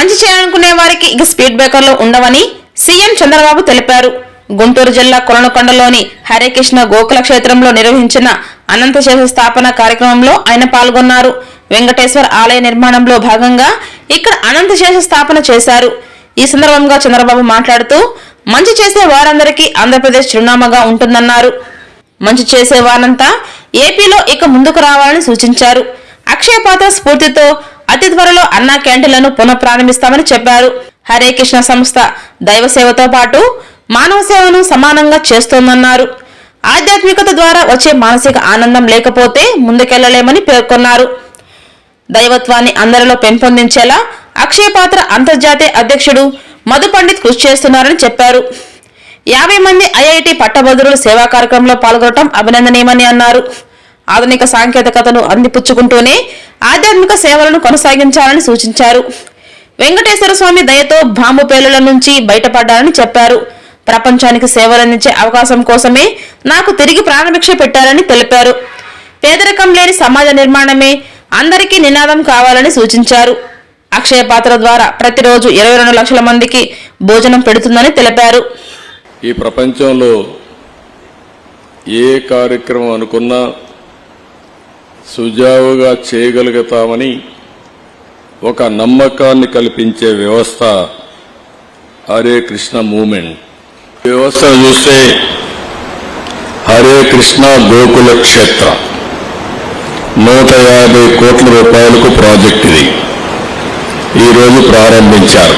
మంచి చేయాలనుకునే వారికి ఇక స్పీడ్ బ్రేకర్లు ఉండవని సీఎం చంద్రబాబు తెలిపారు. గుంటూరు జిల్లా కొలనకొండలోని హరేకృష్ణ గోకుల క్షేత్రంలో నిర్వహించిన అనంతశేష స్థాపన కార్యక్రమంలో ఆయన పాల్గొన్నారు. వెంకటేశ్వర ఆలయ నిర్మాణంలో భాగంగా ఇక్కడ అనంతశేష స్థాపన చేశారు. ఈ సందర్భంగా చంద్రబాబు మాట్లాడుతూ మంచి చేసే వారందరికీ ఆంధ్రప్రదేశ్ చిరునామాగా ఉంటుందన్నారు. మంచి చేసే వారంతా ఏపీలో ఇక ముందుకు రావాలని సూచించారు. అక్షయ పాత్ర స్ఫూర్తితో అతి త్వరలో అన్నా క్యాంటీన్లను పునఃప్రారంభిస్తామని చెప్పారు. హరే కృష్ణ సంస్థ దైవ సేవతో పాటు మానవ సేవను సమానంగా చేస్తోందన్నారు. ఆధ్యాత్మికత ద్వారా వచ్చే మానసిక ఆనందం లేకపోతే ముందుకెళ్ళలేమని పేర్కొన్నారు. దైవత్వాన్ని అందరిలో పెంపొందించేలా అక్షయ పాత్ర అంతర్జాతీయ అధ్యక్షుడు మధు పండిత్ కృషి చేస్తున్నారని చెప్పారు. యాభై మంది ఐఐటి పట్టభద్రులు సేవా కార్యక్రమంలో పాల్గొనడం అభినందనీయమని అన్నారు. ఆధునిక సాంకేతికతను అందిపుచ్చుకుంటూనే ఆధ్యాత్మిక సేవలను కొనసాగించాలని సూచించారు. వెంకటేశ్వర స్వామి దయతో బాంబు పేలుల నుంచి బయటపడ్డారని చెప్పారు. ప్రపంచానికి సేవలందించే అవకాశం కోసమే నాకు తిరిగి ప్రాణభిక్ష పెట్టారని తెలిపారు. పేదరికం లేని సమాజ నిర్మాణమే అందరికీ నినాదం కావాలని సూచించారు. అక్షయ పాత్ర ద్వారా ప్రతిరోజు ఇరవై రెండు లక్షల మందికి భోజనం పెడుతుందని తెలిపారు. ఈ ప్రపంచంలో ఏ కార్యక్రమం అనుకున్నా సుజావుగా చేయగలుగుతామని ఒక నమ్మకాన్ని కల్పించే వ్యవస్థ హరే కృష్ణ మూమెంట్. వ్యవస్థ చూస్తే హరే కృష్ణ గోకుల క్షేత్ర. నూట యాభై కోట్ల రూపాయలకు ప్రాజెక్ట్ ఇది. ఈరోజు ప్రారంభించారు.